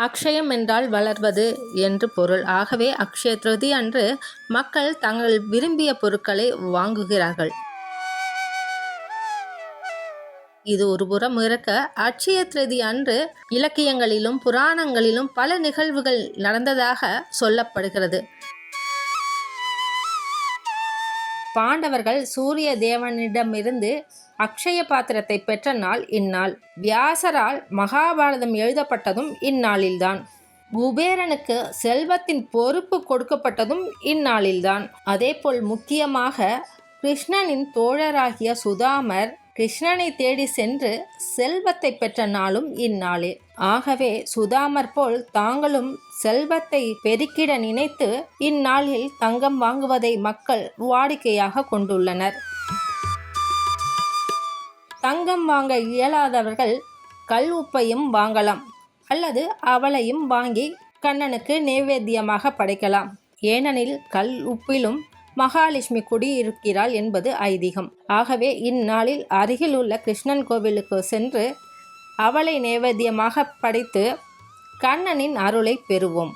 அக்ஷயம் என்றால் வளர்வது என்று பொருள். ஆகவே அக்ஷய திருதி அன்று மக்கள் தங்கள் விரும்பிய பொருட்களை வாங்குகிறார்கள். இது ஒருபுறம் இருக்க அட்சய திருதி அன்று இலக்கியங்களிலும் புராணங்களிலும் பல நிகழ்வுகள் நடந்ததாக சொல்லப்படுகிறது. பாண்டவர்கள் சூரிய தேவனிடமிருந்து அக்ஷய பாத்திரத்தை பெற்ற நாள் இந்நாள். வியாசரால் மகாபாரதம் எழுதப்பட்டதும் இந்நாளில்தான். குபேரனுக்கு செல்வத்தின் பொறுப்பு கொடுக்கப்பட்டதும் இந்நாளில்தான். அதேபோல் முக்கியமாக கிருஷ்ணனின் தோழராகிய சுதாமர் கிருஷ்ணனை தேடி சென்று செல்வத்தை பெற்ற நாளும் இந்நாளே ஆகவே சுதாமர் போல் தாங்களும் செல்வத்தை பெருக்கிட நினைத்து இந்நாளில் தங்கம் வாங்குவதை மக்கள் வாடிக்கையாக கொண்டுள்ளனர். தங்கம் வாங்க இயலாதவர்கள் கல் உப்பையும் வாங்கலாம் அல்லது அவளையும் வாங்கி கண்ணனுக்கு நைவேத்தியமாக படைக்கலாம். ஏனெனில் கல் உப்பிலும் மகாலட்சுமி குடியிருக்கிறாள் என்பது ஐதீகம். ஆகவே இந்நாளில் அருகில் உள்ள கிருஷ்ணன் கோவிலுக்கு சென்று அவளை நேவேத்தியமாக படைத்து கண்ணனின் அருளை பெறுவோம்.